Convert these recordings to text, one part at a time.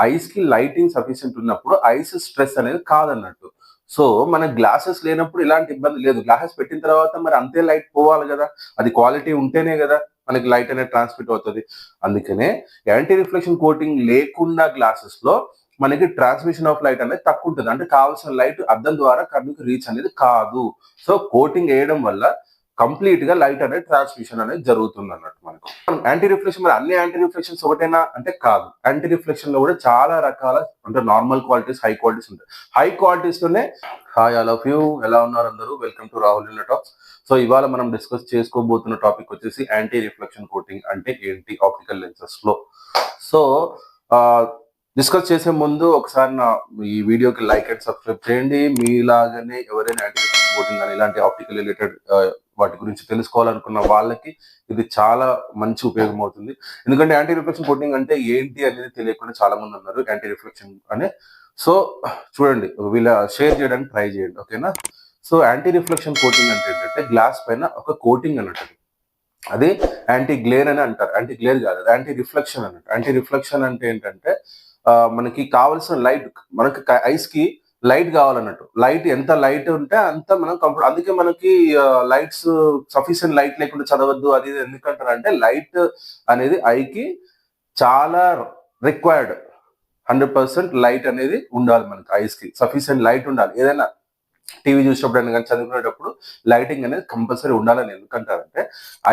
ఐస్కి lighting sufficient ఉన్నప్పుడు eyes stress అనేది కాదన్నట్టు. సో మన గ్లాసెస్ లేనప్పుడు ఇలాంటి ఇబ్బంది లేదు. గ్లాసెస్ పెట్టిన తర్వాత మరి అంతే లైట్ పోవాలి కదా. అది క్వాలిటీ ఉంటేనే కదా మనకి లైట్ అనేది ట్రాన్స్మిట్ అవుతుంది. అందుకనే యాంటీ రిఫ్లెక్షన్ కోటింగ్ లేకుండా గ్లాసెస్లో మనకి ట్రాన్స్మిషన్ ఆఫ్ లైట్ అనేది తక్కువ ఉంటుంది. అంటే కావాల్సిన లైట్ అద్దం ద్వారా కన్నుకి రీచ్ అనేది కాదు. సో కోటింగ్ వేయడం వల్ల కంప్లీట్గా లైట్ అనేది ట్రాన్స్మిషన్ అనేది జరుగుతుంది అన్నట్టు మనకు. యాంటీ రిఫ్లెక్షన్ మరి అన్ని యాంటీ రిఫ్లెక్షన్స్ ఒకటేనా? అంటే కాదు. యాంటీ రిఫ్లెక్షన్లో కూడా చాలా రకాల అంటే నార్మల్ క్వాలిటీస్ హై క్వాలిటీస్ ఉంటాయి. హై క్వాలిటీస్లోనే హాయ్ ఆల్ ఆఫ్ యూ ఎలా ఉన్నారు అందరూ? Welcome to Rahul in talks so ఇవాళ మనం డిస్కస్ చేసుకోబోతున్న టాపిక్ వచ్చేసి యాంటీ రిఫ్లెక్షన్ కోటింగ్ అంటే ఏంటి? ఆప్టికల్ లెన్సెస్లో. సో డిస్కస్ చేసే ముందు ఒకసారి నా ఈ వీడియోకి లైక్ అండ్ సబ్స్క్రైబ్ చేయండి. మీలాగానే ఎవరైనా యాంటీ రిఫ్లెక్షన్ కోటింగ్ కానీ ఇలాంటి ఆప్టికల్ రిలేటెడ్ వాటి గురించి తెలుసుకోవాలనుకున్న వాళ్ళకి ఇది చాలా మంచి ఉపయోగం అవుతుంది. ఎందుకంటే యాంటీ రిఫ్లెక్షన్ కోటింగ్ అంటే ఏంటి అనేది తెలియకుండా చాలా మంది ఉన్నారు యాంటీ రిఫ్లెక్షన్ అనే. సో చూడండి వీళ్ళ షేర్ చేయడానికి ట్రై చేయండి ఓకేనా? సో యాంటీ రిఫ్లెక్షన్ కోటింగ్ అంటే ఏంటంటే గ్లాస్ పైన ఒక కోటింగ్ అన్నట్టు అది యాంటీ గ్లేర్ అని అంటారు. యాంటీ గ్లేర్ కాదు అది యాంటీ రిఫ్లెక్షన్ అన్నట్టు యాంటీ రిఫ్లెక్షన్ అంటే ఏంటంటే మనకి కావాల్సిన లైట్ మనకి ఐస్కి లైట్ కావాలన్నట్టు. లైట్ ఎంత లైట్ ఉంటే అంత మనం కంఫర్ట్ అందుకే మనకి లైట్స్ సఫిషియెంట్ లైట్ లేకుండా చదవద్దు అది ఎందుకంటారు అంటే లైట్ అనేది ఐకి చాలా రిక్వైర్డ్. హండ్రెడ్ పర్సెంట్ లైట్ అనేది ఉండాలి మనకి ఐస్కి సఫిషియెంట్ లైట్ ఉండాలి. ఏదైనా టీవీ చూసినప్పుడు కానీ చదువుకునేటప్పుడు లైటింగ్ అనేది కంపల్సరీ ఉండాలని ఎందుకంటారంటే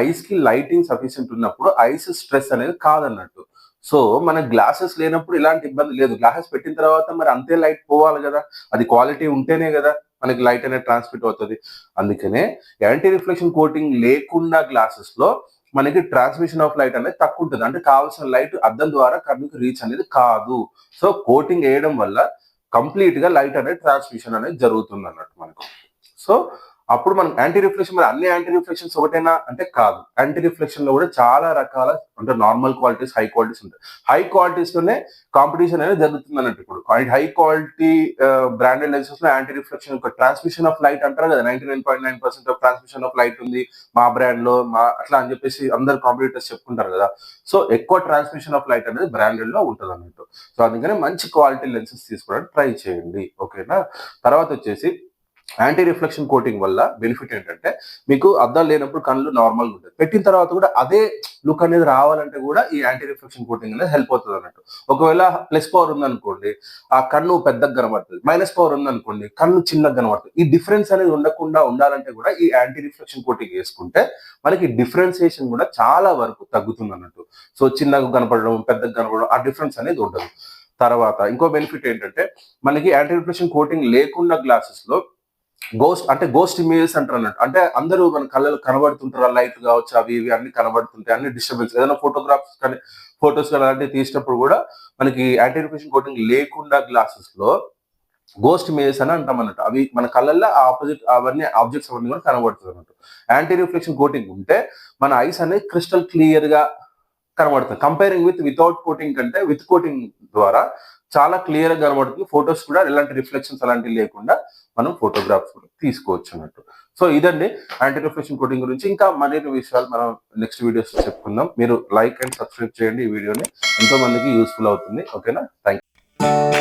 ఐస్కి లైటింగ్ సఫిషియెంట్ ఉన్నప్పుడు ఐస్ స్ట్రెస్ అనేది కాదన్నట్టు. సో మన గ్లాసెస్ లేనప్పుడు ఇలాంటి ఇబ్బంది లేదు. గ్లాసెస్ పెట్టిన తర్వాత మరి అంతే లైట్ పోవాలి కదా. అది క్వాలిటీ ఉంటేనే కదా మనకి లైట్ అనేది ట్రాన్స్మిట్ అవుతుంది. అందుకనే యాంటీ రిఫ్లెక్షన్ కోటింగ్ లేకుండా గ్లాసెస్లో మనకి ట్రాన్స్మిషన్ ఆఫ్ లైట్ అనేది తక్కువ ఉంటుంది. అంటే కావాల్సిన లైట్ అద్దం ద్వారా కన్నుకి రీచ్ అనేది కాదు. సో కోటింగ్ వేయడం వల్ల కంప్లీట్గా లైట్ అనేది ట్రాన్స్మిషన్ అనేది జరుగుతుంది అన్నట్టు మనకు. సో అప్పుడు మనం యాంటీ రిఫ్లెక్షన్ మరి అన్ని యాంటీ రిఫ్లెక్షన్స్ ఒకటేనా? అంటే కాదు. యాంటీ రిఫ్లెక్షన్లో కూడా చాలా రకాల అంటే నార్మల్ క్వాలిటీస్ హై క్వాలిటీస్ ఉంటాయి. హై క్వాలిటీస్లోనే కాంపిటీషన్ అనేది జరుగుతుంది అన్నట్టు ఇప్పుడు. హై క్వాలిటీ బ్రాండెడ్ లెన్సెస్లో యాంటీ రిఫ్లెక్షన్ ఒక ట్రాన్స్మిషన్ ఆఫ్ లైట్ అంటారు కదా. Ninety nine point nine percent of transmission of light ఉంది మా బ్రాండ్లో మా అట్లా అని చెప్పేసి అందరు కాంపిటీటర్స్ చెప్పుకుంటారు కదా. సో ఎక్కువ ట్రాన్స్మిషన్ ఆఫ్ లైట్ అనేది బ్రాండెడ్లో ఉంటుంది అన్నట్టు. సో అందుకని మంచి క్వాలిటీ లెన్సెస్ తీసుకోవడానికి ట్రై చేయండి. ఓకేనా తర్వాత వచ్చేసి యాంటీ రిఫ్లెక్షన్ కోటింగ్ వల్ల బెనిఫిట్ ఏంటంటే మీకు అద్దాలు లేనప్పుడు కళ్ళు నార్మల్గా ఉంటుంది పెట్టిన తర్వాత కూడా అదే లుక్ అనేది రావాలంటే కూడా ఈ యాంటీ రిఫ్లెక్షన్ కోటింగ్ అనేది హెల్ప్ అవుతుంది అన్నట్టు. ఒకవేళ ప్లస్ పవర్ ఉందనుకోండి ఆ కన్ను పెద్దగా కనబడుతుంది మైనస్ పవర్ ఉందనుకోండి కన్ను చిన్నగా కనబడుతుంది. ఈ డిఫరెన్స్ అనేది ఉండకుండా ఉండాలంటే కూడా ఈ యాంటీ రిఫ్లెక్షన్ కోటింగ్ వేసుకుంటే మనకి డిఫరెన్సియేషన్ కూడా చాలా వరకు తగ్గుతుంది అన్నట్టు. సో చిన్నగా కనపడడం పెద్దగా కనపడడం ఆ డిఫరెన్స్ అనేది ఉండదు. తర్వాత ఇంకో బెనిఫిట్ ఏంటంటే మనకి యాంటీ రిఫ్లెక్షన్ కోటింగ్ లేకుండా గ్లాసెస్లో గోస్ట్ అంటే గోస్ట్ ఇమేజెస్ అంటారు అన్నట్టు అంటే అందరూ మన కళ్ళలో కనబడుతుంటారు లైట్ కావచ్చు అవి ఇవి అన్ని కనబడుతుంటాయి అన్ని డిస్టర్బెన్స్ ఏదైనా ఫోటోగ్రాఫ్స్ కానీ ఫొటోస్ కానీ అలాంటివి తీసినప్పుడు కూడా మనకి యాంటీ కోటింగ్ లేకుండా గ్లాసెస్లో గోస్ట్ ఇమేజెస్ అని అంటాం అన్నట్టు అవి మన కళ్ళల్లో ఆపోజిట్ అవన్నీ ఆబ్జెక్ట్స్ అవన్నీ కూడా కనబడుతుంది అన్నట్టు యాంటీ రిఫ్లెక్షన్ కోటింగ్ ఉంటే మన ఐస్ అనేది క్రిస్టల్ క్లియర్గా కనబడుతుంది. కంపేరింగ్ విత్ వితౌట్ కోటింగ్ కంటే విత్ కోటింగ్ ద్వారా చాలా క్లియర్గా కనబడుతుంది. ఫొటోస్ కూడా ఎలాంటి రిఫ్లెక్షన్స్ అలాంటివి లేకుండా మనం ఫోటోగ్రాఫ్స్ కూడా తీసుకోవచ్చు అన్నట్టు. సో ఇదండి యాంటీ రిఫ్లెక్షన్ కోటింగ్ గురించి. ఇంకా మరిన్ని విషయాలు మనం నెక్స్ట్ వీడియోస్ చెప్పుకుందాం. మీరు లైక్ అండ్ సబ్స్క్రైబ్ చేయండి ఈ వీడియోని ఎంతో మందికి యూస్ఫుల్ అవుతుంది. ఓకేనా థ్యాంక్ యూ